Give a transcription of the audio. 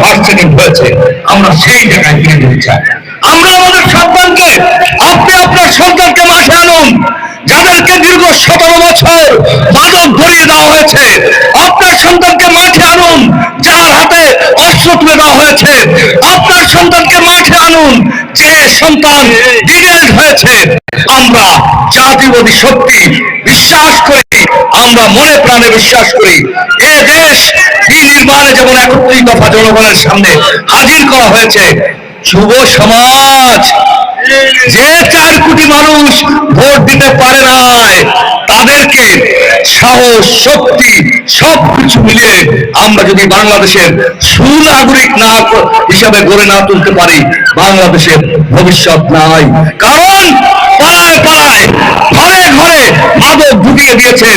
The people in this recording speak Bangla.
ফার্স্ট সেকেন্ড হয়েছে আমরা সেই জায়গায় ফিরে যেতে চাই। আমরা আমাদের সন্তানকে আপনি আপনার সন্তানকে মাঠে আনুন যাদেরকে দীর্ঘ সতেরো বছর মাদক ধরিয়ে দেওয়া হয়েছে আপনার সন্তানকে মাঠে আনুন যার হাতে অস্ত্র তুলে দেওয়া হয়েছে আপনার সন্তানকে মাঠে আনুন যে সন্তান ডিটেলড হয়েছে। আমরা জাতিবাদী শক্তি বিশ্বাস করি আমরা মনে প্রাণে বিশ্বাস করি দেশ বিনির্মাণে যেমন একত্রিশ দফা জনগণের সামনে হাজির করা হয়েছে, যুব সমাজ, যে চার কোটি মানুষ ভোট দিতে পারে নাই, তাদেরকে সাহস, শক্তি মিলিয়ে আমরা যদি বাংলাদেশের সুনাগরিক না হিসাবে গড়ে না তুলতে পারি, বাংলাদেশের ভবিষ্যৎ নাই। কারণ পাড়ায় পাড়ায়, ঘরে ঘরে মাদক ঢুকিয়ে দিয়েছে।